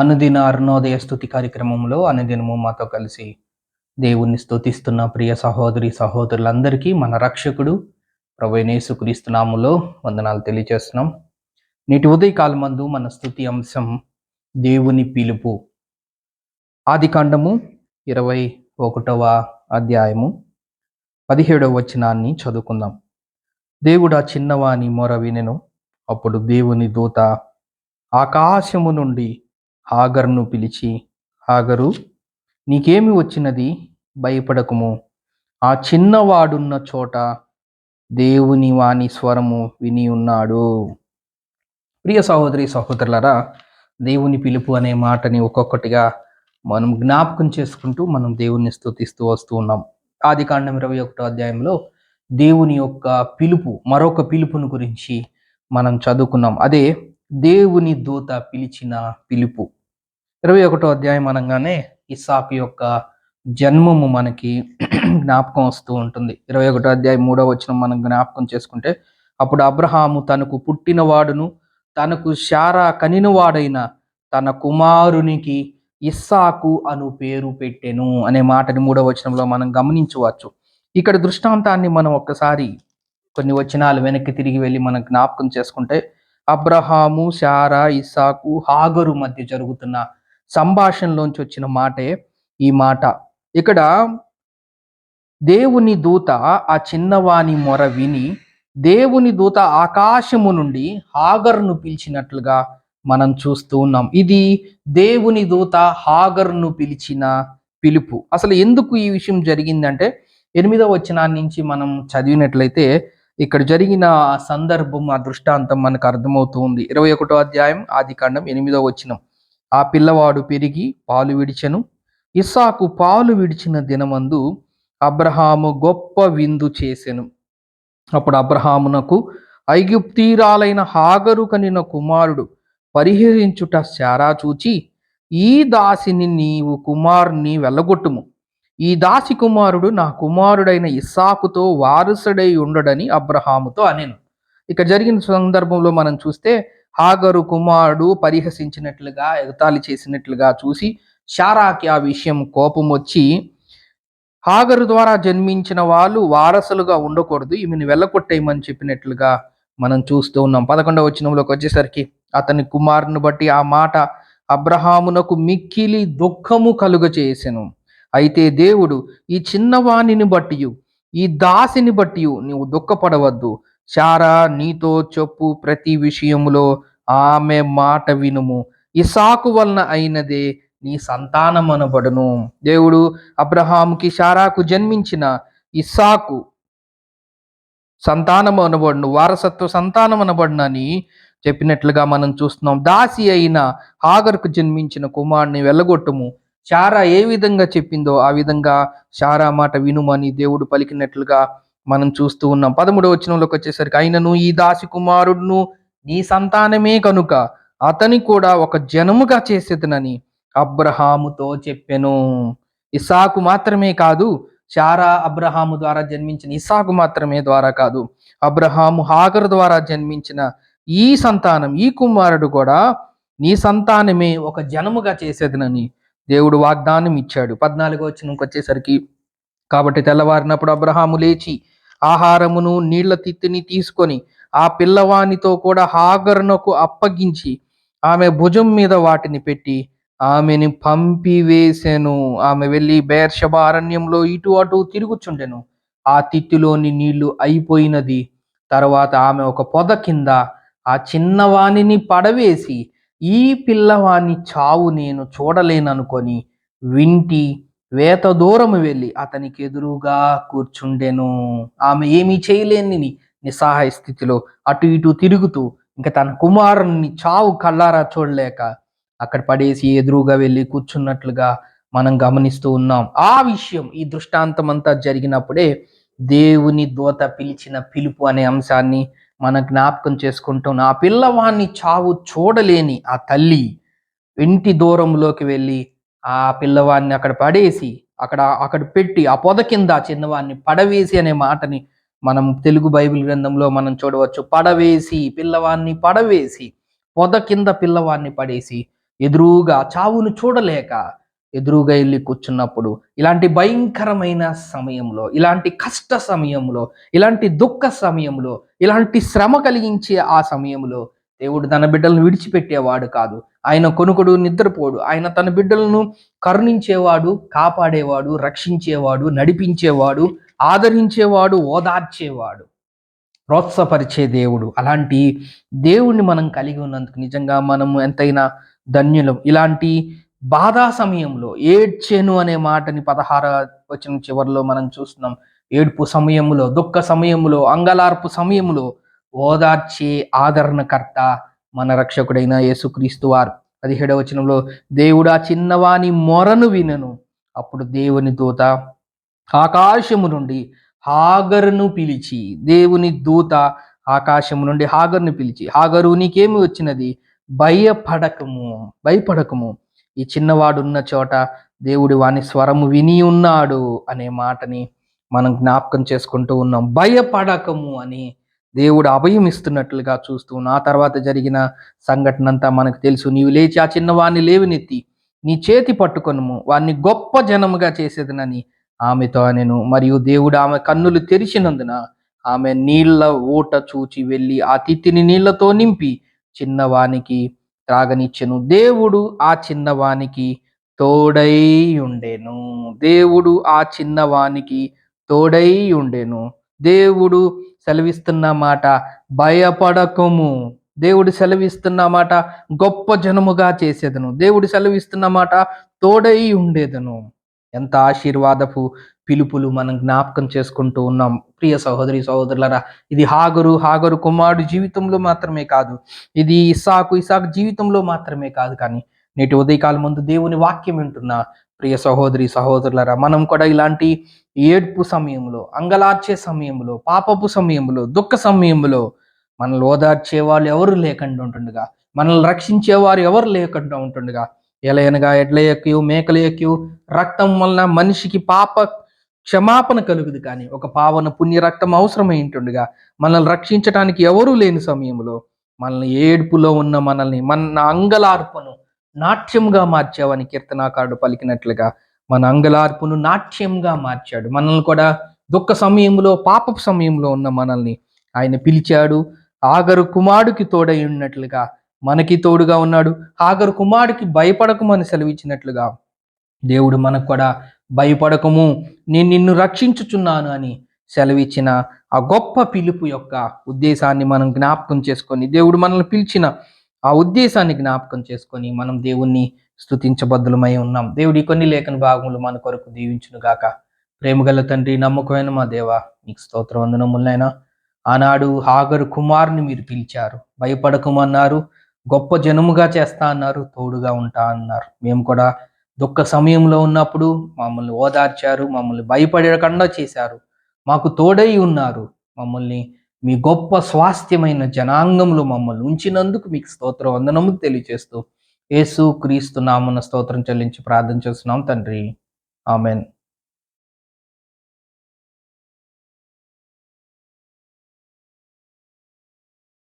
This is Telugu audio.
అనుదిన అరుణోదయ స్థుతి కార్యక్రమంలో అనుదినము మాతో కలిసి దేవుణ్ణి స్థుతిస్తున్న ప్రియ సహోదరి సహోదరులందరికీ మన రక్షకుడు ప్రభైనేసు క్రీస్తునాములో వందనాలు తెలియజేస్తున్నాం. నేటి ఉదయకాలం మందు మన స్థుతి అంశం దేవుని పిలుపు. ఆది కాండము ఇరవై ఒకటవ అధ్యాయము పదిహేడవ వచనాన్ని చదువుకుందాం. దేవుడు ఆ చిన్నవాని మొర వినెను అప్పుడు దేవుని దూత ఆకాశము నుండి హాగర్ను పిలిచి హాగరు నీకేమి వచ్చినది? భయపడకుము. ఆ చిన్నవాడున్న చోట దేవుని వాణి స్వరము విని ఉన్నాడు. ప్రియ సహోదరి సహోదరులరా దేవుని పిలుపు అనే మాటని ఒక్కొక్కటిగా మనం జ్ఞాపకం చేసుకుంటూ మనం దేవుణ్ణి స్థుతిస్తూ వస్తూ ఉన్నాం. ఆది కాండం ఇరవై ఒకటో అధ్యాయంలో దేవుని యొక్క పిలుపు మరొక పిలుపును గురించి మనం చదువుకున్నాం. అదే దేవుని దూత పిలిచిన పిలుపు. ఇరవై ఒకటో అధ్యాయం అనగానే ఇస్సాకు యొక్క జన్మము మనకి జ్ఞాపకం వస్తూ ఉంటుంది. ఇరవై ఒకటో అధ్యాయం మూడో వచ్చిన మనం జ్ఞాపకం చేసుకుంటే అప్పుడు అబ్రహాము తనకు పుట్టినవాడును తనకు శారా కనినవాడైన తన కుమారునికి ఇస్సాకు అను పేరు పెట్టెను అనే మాటని మూడో వచనంలో మనం గమనించవచ్చు. ఇక్కడ దృష్టాంతాన్ని మనం ఒక్కసారి కొన్ని వచనాలు వెనక్కి తిరిగి వెళ్ళి మనం జ్ఞాపకం చేసుకుంటే అబ్రహాము శారా ఇసాకు హాగరు మధ్య జరుగుతున్న సంభాషణలోంచి వచ్చిన మాటే ఈ మాట. ఇక్కడ దేవుని దూత ఆ చిన్నవాని మొర విని దేవుని దూత ఆకాశము నుండి హాగర్ను పిలిచినట్లుగా మనం చూస్తూ ఉన్నాం. ఇది దేవుని దూత హాగర్ను పిలిచిన పిలుపు. అసలు ఎందుకు ఈ విషయం జరిగిందంటే ఎనిమిదవ వచనాన్ని నుంచి మనం చదివినట్లయితే ఇక్కడ జరిగిన సందర్భం ఆ దృష్టాంతం మనకు అర్థమవుతుంది. ఇరవై ఒకటో అధ్యాయం ఆది కాండం ఎనిమిదో వచ్చినం ఆ పిల్లవాడు పెరిగి పాలు విడిచెను. ఇస్సాకు పాలు విడిచిన దినమందు అబ్రహాము గొప్ప విందు చేసెను. అప్పుడు అబ్రహామునకు ఐగుప్తీరాలైన హాగరు కనిన కుమారుడు పరిహరించుట శారా చూచి ఈ దాసిని నీవు కుమారుని వెళ్ళగొట్టుము. ఈ దాసి కుమారుడు నా కుమారుడైన ఇస్సాకుతో వారసుడై ఉండడని అబ్రహాముతో అనేను. ఇక జరిగిన సందర్భంలో మనం చూస్తే హాగరు కుమారుడు పరిహసించినట్లుగా ఎగతాళి చేసినట్లుగా చూసి షారాకి ఆ విషయం కోపం వచ్చి హాగరు ద్వారా జన్మించిన వాళ్ళు వారసులుగా ఉండకూడదు ఈమెను వెళ్ళకొట్టేయమని చెప్పినట్లుగా మనం చూస్తూ ఉన్నాం. పదకొండవ వచనంలోకి వచ్చేసరికి అతని కుమారుని బట్టి ఆ మాట అబ్రహామునకు మిక్కిలి దుఃఖము కలుగ చేసెను అయితే దేవుడు ఈ చిన్నవాణిని బట్టి ఈ దాసిని బట్టి నీవు దుఃఖపడవద్దు. శారా నీతో చెప్పు ప్రతి విషయములో ఆమె మాట వినుము. ఇసాకు వలన అయినదే నీ సంతానమనబడును దేవుడు అబ్రహాముకి శారాకు జన్మించిన ఇస్సాకు సంతానము అనబడును వారసత్వ సంతానం అనబడునని చెప్పినట్లుగా మనం చూస్తున్నాం. దాసి అయిన హాగర్కు జన్మించిన కుమారుని వెళ్ళగొట్టుము శారా ఏ విధంగా చెప్పిందో ఆ విధంగా శారా మాట వినుమని దేవుడు పలికినట్లుగా మనం చూస్తూ ఉన్నాం. పదమూడవ వచనంలోకి వచ్చేసరికి ఆయనను ఈ దాసి కుమారుడును నీ సంతానమే కనుక అతని కూడా ఒక జనముగా చేసేదనని అబ్రహాముతో చెప్పెను. ఇసాకు మాత్రమే కాదు శారా అబ్రహాము ద్వారా జన్మించిన ఇసాకు మాత్రమే ద్వారా కాదు అబ్రహాము హాగర్ ద్వారా జన్మించిన ఈ సంతానం ఈ కుమారుడు కూడా నీ సంతానమే ఒక జనముగా చేసేదనని దేవుడు వాగ్దానం ఇచ్చాడు. పద్నాలుగో వచ్చినకి వచ్చేసరికి కాబట్టి తెల్లవారినప్పుడు అబ్రహాము లేచి ఆహారమును నీళ్ళ తిత్తిని తీసుకొని ఆ పిల్లవానితో కూడా హాగరునకు అప్పగించి ఆమె భుజం మీద వాటిని పెట్టి ఆమెని పంపివేసెను. ఆమె వెళ్ళి బేర్షబ అరణ్యంలో ఇటు అటు తిరుగుచుండెను. ఆ తిత్తిలోని నీళ్ళు అయిపోయినది. తర్వాత ఆమె ఒక పొద కింద ఆ చిన్నవాణిని పడవేసి ఈ పిల్లవాని చావు నేను చూడలేననుకొని వింటి వేత దూరము వెళ్ళి అతనికి ఎదురుగా కూర్చుండెను. ఆమె ఏమీ చేయలేని నిస్సహాయ స్థితిలో అటు ఇటు తిరుగుతూ ఇంకా తన కుమారుని చావు కళ్ళారా చూడలేక అక్కడ పడేసి ఎదురుగా వెళ్ళి కూర్చున్నట్లుగా మనం గమనిస్తూ ఉన్నాం. ఆ విషయం ఈ దృష్టాంతం అంతా జరిగినప్పుడే దేవుని దోత పిలిచిన పిలుపు అనే అంశాన్ని మనం జ్ఞాపకం చేసుకుంటున్నాం ఆ పిల్లవాడిని చావు చూడలేని ఆ తల్లి ఇంటి దూరంలోకి వెళ్ళి ఆ పిల్లవాడిని అక్కడ పడేసి అక్కడ అక్కడ పెట్టి ఆ పొద కింద ఆ చిన్నవాడిని పడవేసి అనే మాటని మనం తెలుగు బైబిల్ గ్రంథంలో మనం చూడవచ్చు. పడవేసి పిల్లవాడిని పడవేసి పొద కింద పిల్లవాడిని పడేసి ఎదురుగా చావును చూడలేక ఎదురుగా వెళ్ళి కూర్చున్నప్పుడు ఇలాంటి భయంకరమైన సమయంలో ఇలాంటి కష్ట సమయంలో ఇలాంటి దుఃఖ సమయంలో ఇలాంటి శ్రమ కలిగించే ఆ సమయంలో దేవుడు తన బిడ్డలను విడిచిపెట్టేవాడు కాదు. ఆయన కొనుకుడు నిద్రపోడు. ఆయన తన బిడ్డలను కరుణించేవాడు కాపాడేవాడు రక్షించేవాడు నడిపించేవాడు ఆదరించేవాడు ఓదార్చేవాడు. ప్రోత్సపరిచే దేవుడు. అలాంటి దేవుణ్ణి మనం కలిగి ఉన్నందుకు నిజంగా మనము ఎంతైనా ధన్యులం. ఇలాంటి బాధా సమయంలో ఏడ్చెను అనే మాటని పదహార వచ్చిన చివరిలో మనం చూస్తున్నాం. ఏడుపు సమయంలో దుఃఖ సమయంలో అంగలార్పు సమయంలో ఓదార్చే ఆదరణకర్త మన రక్షకుడైన యేసుక్రీస్తు వారు. పదిహేడవ వచనంలో దేవుడా చిన్నవాని మొరను వినను. అప్పుడు దేవుని దూత ఆకాశము నుండి హాగరును పిలిచి దేవుని దూత ఆకాశము నుండి హాగరును పిలిచి హాగరు నీకేమి వచ్చినది? భయపడకము భయపడకము. ఈ చిన్నవాడున్న చోట దేవుడు వాని స్వరము విని ఉన్నాడు అనే మాటని మనం జ్ఞాపకం చేసుకుంటూ ఉన్నాం. భయపడకము అని దేవుడు అభయం ఇస్తున్నట్లుగా చూస్తూ ఆ తర్వాత జరిగిన సంఘటన అంతా మనకు తెలుసు. నీవు లేచి ఆ చిన్నవాడిని లేవినెత్తి నీ చేతి పట్టుకొనుము. వారిని గొప్ప జనముగా చేసేదనని ఆమెతో నేను మరియు దేవుడు ఆమె కన్నులు తెరిచినందున ఆమె నీళ్ళ ఊట చూచి వెళ్ళి ఆ తిత్తిని నీళ్ళతో నింపి చిన్నవానికి త్రాగనిచ్చెను. దేవుడు ఆ చిన్నవానికి తోడై ఉండెను. దేవుడు ఆ చిన్నవానికి తోడై ఉండెను. దేవుడు సెలవిస్తున్న మాట భయపడకము. దేవుడు సెలవిస్తున్న మాట గొప్ప జనముగా చేసేదను. దేవుడు సెలవిస్తున్న మాట తోడై ఉండేదను. ఎంత ఆశీర్వాదపు పిలుపులు మనం జ్ఞాపకం చేసుకుంటూ ఉన్నాం. ప్రియ సహోదరి సహోదరులరా ఇది హాగరు హాగరు కుమారుడు జీవితంలో మాత్రమే కాదు. ఇది ఇసాకు ఇసాకు జీవితంలో మాత్రమే కాదు కానీ నేటి ఉదయకాలం ముందు దేవుని వాక్యం వింటున్న ప్రియ సహోదరి సహోదరులరా మనం కూడా ఇలాంటి ఏడ్పు సమయంలో అంగలార్చే సమయంలో పాపపు సమయంలో దుఃఖ సమయంలో మనల్ని ఓదార్చే వాళ్ళు ఎవరు లేకుండా ఉంటుండగా మనల్ని రక్షించేవారు ఎవరు లేకుండా ఉంటుండగా ఎలయనగా ఎడ్ల ఎక్కియు మేకల ఎక్కియు రక్తం వలన మనిషికి పాప క్షమాపణ కలుగుదు కానీ ఒక పావన పుణ్య రక్తం అవసరమైంటుండగా మనల్ని రక్షించడానికి ఎవరూ లేని సమయంలో మనల్ని ఏడుపులో ఉన్న మనల్ని మన అంగలార్పను నాట్యంగా మార్చావని కీర్తనాకారుడు పలికినట్లుగా మన అంగలార్పును నాట్యంగా మార్చాడు. మనల్ని కూడా దుఃఖ సమయంలో పాపపు సమయంలో ఉన్న మనల్ని ఆయన పిలిచాడు. ఆగరు కుమారుడికి తోడై ఉన్నట్లుగా మనకి తోడుగా ఉన్నాడు. ఆగరు కుమారుడికి భయపడకమని సెలవిచ్చినట్లుగా దేవుడు మనకు కూడా భయపడకము. నేను నిన్ను రక్షించుచున్నాను అని సెలవిచ్చిన ఆ గొప్ప పిలుపు యొక్క ఉద్దేశాన్ని మనం జ్ఞాపకం చేసుకొని దేవుడు మనల్ని పిలిచిన ఆ ఉద్దేశాన్ని జ్ఞాపకం చేసుకొని మనం దేవుణ్ణి స్థుతించబద్దులమై ఉన్నాం. దేవుడి కొన్ని లేఖన భాగములు మన కొరకు దీవించును గాక ప్రేమగల తండ్రి నమ్మకమైన మా దేవ నీకు స్తోత్ర వందనములైనా ఆనాడు హాగరు కుమార్ని మీరు పిలిచారు. భయపడకమన్నారు. గొప్ప జనముగా చేస్తా అన్నారు. తోడుగా ఉంటా అన్నారు. మేము కూడా దుఃఖ సమయంలో ఉన్నప్పుడు మమ్మల్ని ఓదార్చారు మమ్మల్ని భయపడకుండా చేశారు. మాకు తోడై ఉన్నారు. మమ్మల్ని మీ గొప్ప స్వాస్థ్యమైన జనాంగంలో మమ్మల్ని ఉంచినందుకు మీకు స్తోత్ర వందనము తెలియజేస్తూ యేసు క్రీస్తు నామన స్తోత్రం చెల్లించి ప్రార్థన చేస్తున్నాం తండ్రి. ఆమెన్.